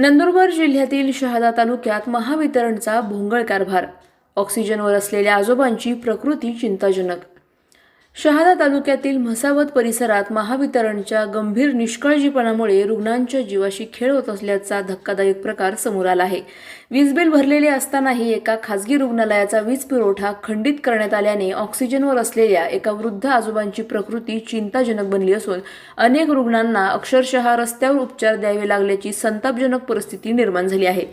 नंदुरबार जिल्ह्यातील शहादा तालुक्यात महावितरणचा भोंगळ कारभार. ऑक्सिजनवर असलेल्या आजोबांची प्रकृती चिंताजनक. शहादा तालुक्यातील म्हसावत परिसरात महावितरणच्या गंभीर निष्काळजीपणामुळे रुग्णांच्या जीवाशी खेळ होत असल्याचा धक्कादायक प्रकार समोर आला आहे. वीज बिल भरलेले असतानाही एका खासगी रुग्णालयाचा वीज पुरवठा खंडित करण्यात आल्याने ऑक्सिजनवर असलेल्या एका वृद्ध आजोबांची प्रकृती चिंताजनक बनली असून अनेक रुग्णांना अक्षरशः रस्त्यावर उपचार द्यावे लागल्याची संतापजनक परिस्थिती निर्माण झाली आहे.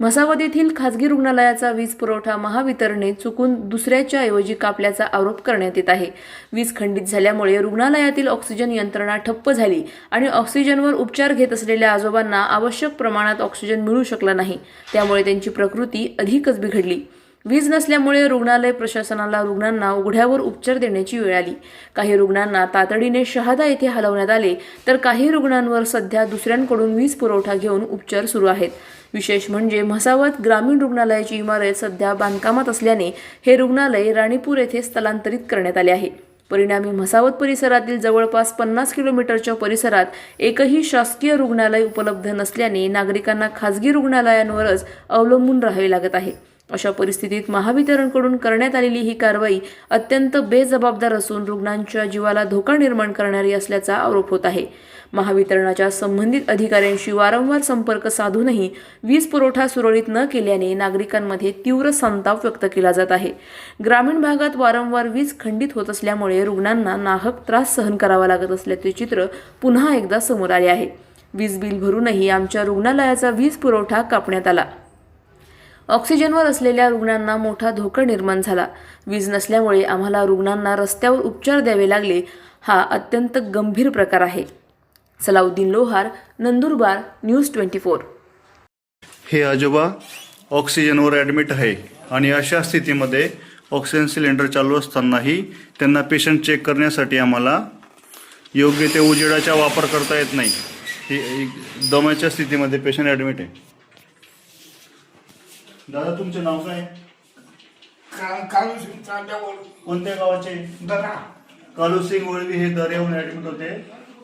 म्हसावत येथील खासगी रुग्णालयाचा वीज पुरवठा महावितरणने चुकून दुसऱ्याच्या ऐवजी कापल्याचा आरोप करण्यात येत आहे. वीज खंडित झाल्यामुळे रुग्णालयातील ऑक्सिजन यंत्रणा ठप्प झाली आणि ऑक्सिजनवर उपचार घेत असलेल्या आजोबांना आवश्यक प्रमाणात ऑक्सिजन मिळू शकला नाही. त्यामुळे त्यांची प्रकृती अधिकच बिघडली. वीज नसल्यामुळे रुग्णालय प्रशासनाला रुग्णांना उघड्यावर उपचार देण्याची वेळ आली. काही रुग्णांना तातडीने शहादा येथे हलवण्यात आले तर काही रुग्णांवर सध्या दुसऱ्यांकडून वीज पुरवठा घेऊन उपचार सुरू आहेत. विशेष म्हणजे म्हसावत ग्रामीण रुग्णालयाची इमारत सध्या बांधकामात असल्याने हे रुग्णालय राणीपूर येथे स्थलांतरित करण्यात आले आहे. परिणामी म्हसावत परिसरातील जवळपास पन्नास किलोमीटरच्या परिसरात एकही शासकीय रुग्णालय उपलब्ध नसल्याने नागरिकांना खासगी रुग्णालयांवरच अवलंबून राहावे लागत आहे. अशा परिस्थितीत महावितरणकडून करण्यात आलेली ही कारवाई अत्यंत बेजबाबदार असून रुग्णांच्या जीवाला धोका निर्माण करणारी असल्याचा आरोप होत आहे. महावितरणाच्या संबंधित अधिकाऱ्यांशी वारंवार संपर्क साधूनही वीज पुरवठा सुरळीत न केल्याने नागरिकांमध्ये तीव्र संताप व्यक्त केला जात आहे. ग्रामीण भागात वारंवार वीज खंडित होत असल्यामुळे रुग्णांना नाहक त्रास सहन करावा लागत असल्याचे चित्र पुन्हा एकदा समोर आले आहे. वीज बिल भरूनही आमच्या रुग्णालयाचा वीज पुरवठा कापण्यात आला. ऑक्सिजनवर असलेल्या रुग्णांना मोठा धोका निर्माण झाला. वीज नसल्यामुळे आम्हाला रुग्णांना रस्त्यावर उपचार द्यावे लागले हा अत्यंत गंभीर प्रकार आहे. Salauddin Lohar Nandurbar news twenty four. हे आजोबा ऑक्सिजनवर ॲडमिट आहे आणि अशा स्थितीमध्ये ऑक्सिजन सिलेंडर चालू असतानाही त्यांना पेशंट चेक करण्यासाठी आम्हाला योग्य ते उजेडाचा वापर करता येत नाही. हे एक दम्याच्या स्थितीमध्ये पेशंट ॲडमिट आहे. दादा तुमचं नाव काय? कालू सिंग कोणत्या गावाचे? दरा. कालू सिंग वळवी हे दर येऊन ॲडमिट होते.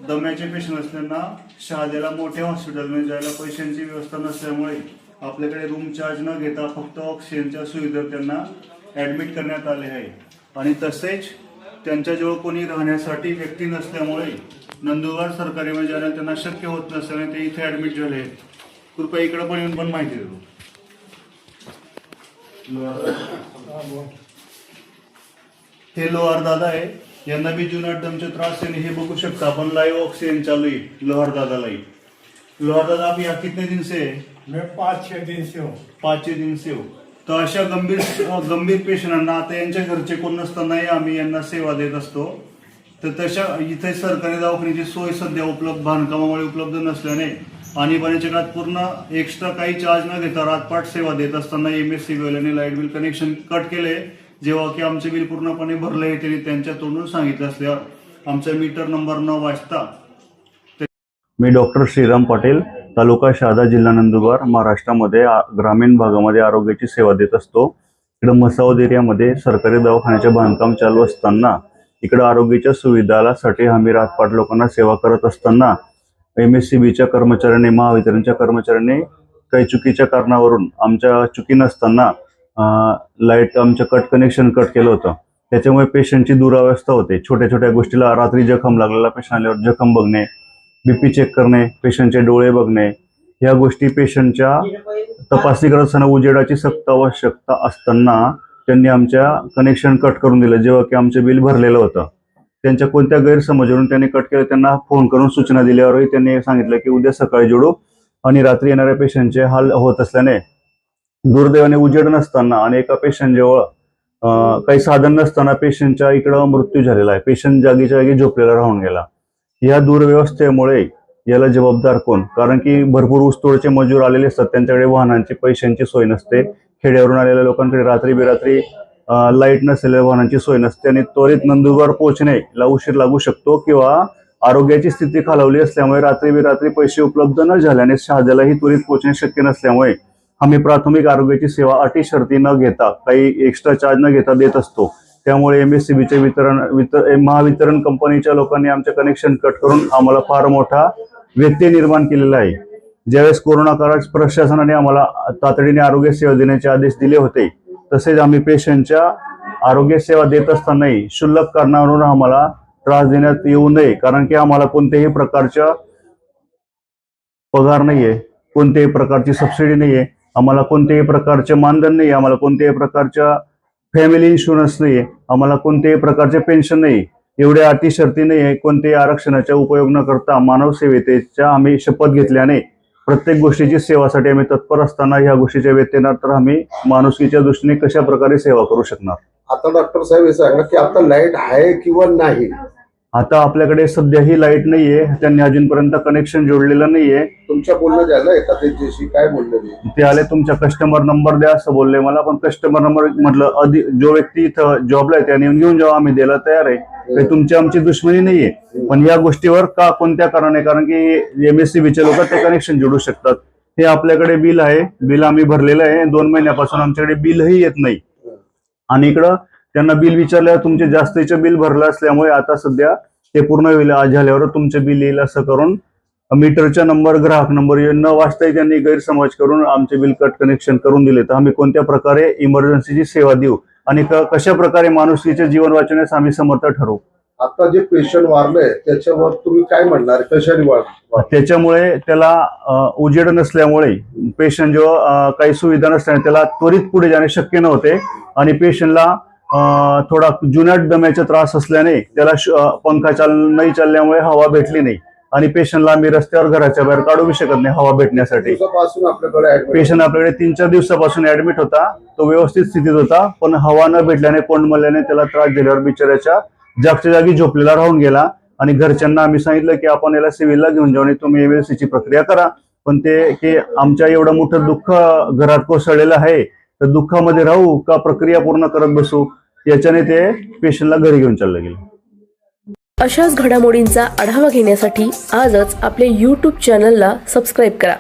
दम्याचे पेशंट असल्याना शहाद्याला मोठ्या हॉस्पिटलमध्ये जायला पैशांची व्यवस्था नसल्यामुळे आपल्याकडे रूम चार्ज न घेता फक्त ऑक्सिजनच्या सुविधा त्यांना ॲडमिट करण्यात आले आहे. आणि तसेच त्यांच्याजवळ कोणी राहण्यासाठी व्यक्ती नसल्यामुळे नंदुरबार सरकारी जायला त्यांना शक्य होत नसल्याने ते इथे ॲडमिट झाले आहेत. कृपया इकडे पण येऊन पण माहिती देतो. हे लोहार दादा आहे. यांना बी जुनाट दमचे त्रास है हे बघू शकता आपण लाइव ऑक्सीजन चालू है लोहार दादा लाइव लोहार दादा आप यहाँ कितने दिन से? मैं पाच छह दिन से हूँ। पाच दिन से हो. तर अशा गंभीर गंभीर पेशंटांना आता यांच्या घरचे कोण नसतानाही आम्ही यांना सेवा देत असतो. तर तशा इथे सरकारी दवाखान्याची सोय सध्या उपलब्ध बांधकामामुळे उपलब्ध नसल्याने आणीबाणीच्या काळात पूर्ण एक्स्ट्रा काही चार्ज न घेता रातपाट सेवा देत असताना एम एस सी वाल्याने लाइट बिल कनेक्शन कट केले. जेव्हा की आमचे बिल पूर्णपणे भरले त्यांनी त्यांच्या तोंडून सांगितलं असल्या आमचा मीटर नंबर न वाचता मी डॉक्टर श्रीराम पाटील तालुका शहादा जिल्हा नंदुरबार महाराष्ट्रामध्ये ग्रामीण भागामध्ये आरोग्याची सेवा देत असतो. इकडं मसावद एरियामध्ये सरकारी दवाखान्याचे बांधकाम चालू असताना इकडं आरोग्याच्या सुविधासाठी आम्ही रातपाट लोकांना सेवा करत असताना एम एस सी बीच्या कर्मचाऱ्यांनी महावितरणच्या कर्मचाऱ्यांनी काही चुकीच्या कारणावरून आमच्या चुकी नसताना लाइट आमचं कट कनेक्शन कट केलं होतं. त्याच्यामुळे पेशंटची दुरावस्था होते. छोट्या छोट्या गोष्टीला रात्री जखम लागलेला पेशंट आल्यावर जखम बघणे बीपी चेक करणे पेशंटचे डोळे बघणे ह्या गोष्टी पेशंटच्या तपासणी करत असताना उजेडाची सक्त आवश्यकता असताना त्यांनी आमच्या कनेक्शन कट करून दिलं जेव्हा की आमचं बिल भरलेलं होतं. त्यांच्या कोणत्या गैरसमजावरून त्यांनी कट केलं त्यांना फोन करून सूचना दिल्यावरही त्यांनी सांगितलं की उद्या सकाळी जोडू आणि रात्री येणाऱ्या पेशंटचे हाल होत असल्याने दुर्दैवाने उजेड नसताना आणि एका पेशंटजवळ जवळ काही साधन नसताना पेशंटच्या इकडं मृत्यू झालेला आहे. पेशंट जागीच्या जागी झोपलेला राहून गेला. या दुर्व्यवस्थेमुळे याला जबाबदार कोण? कारण की भरपूर ऊसतोडचे मजूर आलेले असतात. त्यांच्याकडे वाहनांची पैशांची सोय नसते. खेड्यावरून आलेल्या लोकांकडे रात्री बेरात्री लाइट नसलेल्या वाहनांची सोय नसते आणि त्वरित नंदुरबार पोहोचणेला उशीर लागू शकतो किंवा आरोग्याची स्थिती खालावली असल्यामुळे रात्री बेरात्री पैसे उपलब्ध न झाल्याने शहाद्यालाही त्वरित पोहोचणे शक्य नसल्यामुळे आम्ही प्राथमिक आरोग्याची सेवा अटी शर्ती न घेता काही एक्स्ट्रा चार्ज न घेता देत असतो. त्यामुळे एम एस सी बीचे वितरण वितर महावितरण कंपनीच्या लोकांनी आमचे कनेक्शन कट करून आम्हाला फार मोठा व्यत्यय निर्माण केलेला आहे. ज्यावेळेस कोरोना काळात प्रशासनाने आम्हाला तातडीने आरोग्य सेवा देण्याचे आदेश दिले होते तसेच आम्ही पेशंटच्या आरोग्य सेवा देत असतानाही क्षुल्लक कारणावरून आम्हाला त्रास देण्यात येऊ नये कारण की आम्हाला कोणत्याही प्रकारच्या पगार नाहीये कोणत्याही प्रकारची सबसिडी नाहीये आम्हाला कोणत्याही प्रकारचे मानधन नाही आम्हाला कोणत्याही प्रकारच्या फॅमिली इन्शुरन्स नाही आम्हाला कोणत्याही प्रकारचे पेन्शन नाही एवढ्या अटी शर्ती नाही कोणत्याही आरक्षणाचा उपयोग न करता मानवसेवेतेच्या आम्ही शपथ घेतल्याने प्रत्येक गोष्टीची सेवासाठी आम्ही तत्पर असताना ह्या गोष्टीच्या व्यत्यनात तर आम्ही माणुसकीच्या दृष्टीने कशा प्रकारे सेवा करू शकणार? आता डॉक्टर साहेब हे सांगा की आता लाइट आहे किंवा नाही? आता आपल्याकडे सध्या ही लाइट नाहीये. त्यांनी अजूनपर्यंत कनेक्शन जोडलेलं नाहीये. तुमच्या बोलणं झालं एखाद्याशी काय बोललेली ते? आले तुमचा कस्टमर नंबर द्या असं बोलले मला. पण कस्टमर नंबर म्हटलं अधि जो व्यक्ती इथं जॉबला आहे त्याने घेऊन जावा आम्ही द्यायला तयार आहे. काही तुमची आमची दुश्मनी नाहीये. पण या गोष्टीवर का कोणत्या कारणाने? कारण की एमएससीबीचे लोक ते कनेक्शन जोडू शकतात. हे आपल्याकडे बिल आहे. बिल आम्ही भरलेलं आहे. दोन महिन्यापासून आमच्याकडे बिलही येत नाही. आणि इकडं त्यांना बिल विचारल्यावर तुमचे जास्तीचे बिल भरलं असल्यामुळे आता सध्या ते पूर्ण होईल आज झाल्यावर तुमचे बिल येईल असं करून मीटरचा नंबर ग्राहक नंबर न वाचताही त्यांनी गैरसमज करून आमचे बिल कट कनेक्शन करून दिले तर आम्ही कोणत्या प्रकारे इमर्जन्सीची सेवा देऊ आणि कशा प्रकारे माणुसकीचे जीवन वाचवण्यास आम्ही समर्थ ठरवू? आता जे पेशंट वारले त्याच्यावर तुम्ही काय म्हणणार? कशाने त्याच्यामुळे त्याला उजेड नसल्यामुळे पेशंट जो अ, काही सुविधा नसल्याने त्याला त्वरित पुढे जाणे शक्य नव्हते आणि पेशंटला थोडा जुन्याट दम्याचा त्रास असल्याने त्याला पंखा चाल नाही चालल्यामुळे हवा भेटली नाही. आणि पेशंटला आम्ही रस्त्यावर घराच्या बाहेर काढू शकत नाही हवा भेटण्यासाठी. पेशंट आपल्याकडे तीन चार दिवसापासून ऍडमिट होता. तो व्यवस्थित स्थितीत होता पण हवा न भेटल्याने कोंडमल्याने त्याला त्रास दिल्यावर बिचाऱ्याच्या जागच्या जागी झोपलेला राहून गेला. आणि घरच्यांना आम्ही सांगितलं की आपण याला सिव्हिलला घेऊन जाऊन तुम्ही MLC ची प्रक्रिया करा. पण ते की आमच्या एवढं मोठं दुःख घरात कोसळलेलं आहे तर दुःखामध्ये राहू का प्रक्रिया पूर्ण करत बसू याच्याने ते पेशंटला घरी घेऊन चाललं गेलं. अशाच घडामोडींचा आढावा घेण्यासाठी आजच आपल्या यूट्यूब चॅनलला सबस्क्राईब करा.